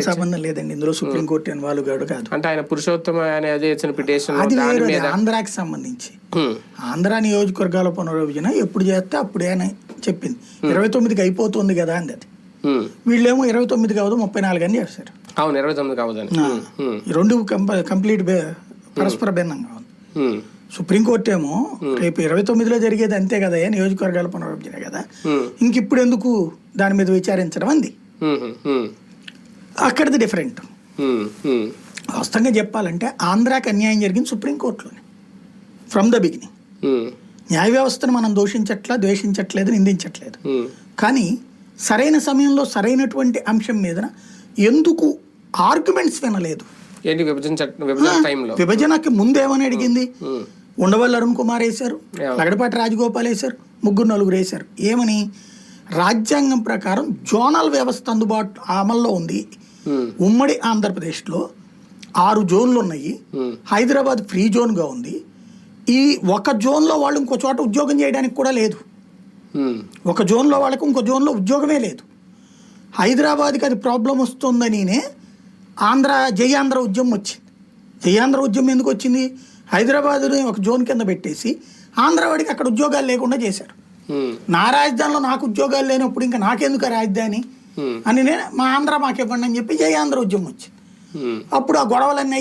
సంబంధం లేదండి. ఇందులో సుప్రీంకోర్టు ఇన్వాల్వ్ కాడు కాదు. అంటే ఆయన పురుషోత్తమ పిటిషన్ అది వేరు ఆంధ్రాకి సంబంధించి. ఆంధ్ర నియోజకవర్గాల పునర్విభజన ఎప్పుడు చేస్తే అప్పుడే అని చెప్పింది. ఇరవై తొమ్మిదికి అయిపోతుంది కదా అంది అది. వీళ్ళేమో ఇరవై తొమ్మిది కావదు ముప్పై నాలుగు అని చేశారు. అవును ఇరవై తొమ్మిది. ఈ రెండు కంప- కంప్లీట్ పరస్పర భిన్నంగా ఉంది. సుప్రీంకోర్టు ఏమో రేపు ఇరవై తొమ్మిదిలో జరిగేది అంతే కదా నియోజకవర్గాల పునర్విభజన కదా. ఇంక ఇప్పుడు ఎందుకు దాని మీద విచారించడం అంది. అక్కడిది డిఫరెంట్. వాస్తవంగా చెప్పాలంటే ఆంధ్రాకి అన్యాయం జరిగింది సుప్రీంకోర్టులోనే ఫ్రమ్ ద బిగినింగ్. న్యాయ వ్యవస్థను మనం దూషించట్లా ద్వేషించట్లేదు నిందించట్లేదు. కానీ సరైన సమయంలో సరైనటువంటి అంశం మీద ఎందుకు ఆర్గ్యుమెంట్స్ వినలేదు విభజనకి ముందేమని అడిగింది. ఉండవల్లి అరుణ్ కుమార్ వేశారు. లగడపాటి రాజగోపాల్ వేశారు ముగ్గురు నలుగురు వేశారు ఏమని రాజ్యాంగం ప్రకారం జోనల్ వ్యవస్థ అందుబాటు అమల్లో ఉంది. ఉమ్మడి ఆంధ్రప్రదేశ్లో ఆరు జోన్లు ఉన్నాయి. హైదరాబాద్ ఫ్రీ జోన్గా ఉంది ఈ ఒక జోన్లో వాళ్ళు ఇంకో చోట ఉద్యోగం చేయడానికి కూడా లేదు. ఒక జోన్లో వాళ్ళకు ఇంకో జోన్లో ఉద్యోగమే లేదు హైదరాబాద్కి అది ప్రాబ్లం వస్తుందనినే ఆంధ్ర జై ఆంధ్ర ఉద్యమం వచ్చింది జై ఆంధ్ర ఉద్యమం ఎందుకు వచ్చింది హైదరాబాద్ని ఒక జోన్ కింద పెట్టేసి ఆంధ్రవాడికి అక్కడ ఉద్యోగాలు లేకుండా చేశారు. నా రాజధానిలో నాకు ఉద్యోగాలు లేనప్పుడు ఇంకా నాకెందుకు రాజధాని. అని నేను మా ఆంధ్ర మాకు ఇవ్వండి అని చెప్పి జై ఆంధ్ర ఉద్యమం వచ్చింది హ్మ్. అప్పుడు ఆ గొడవలన్నీ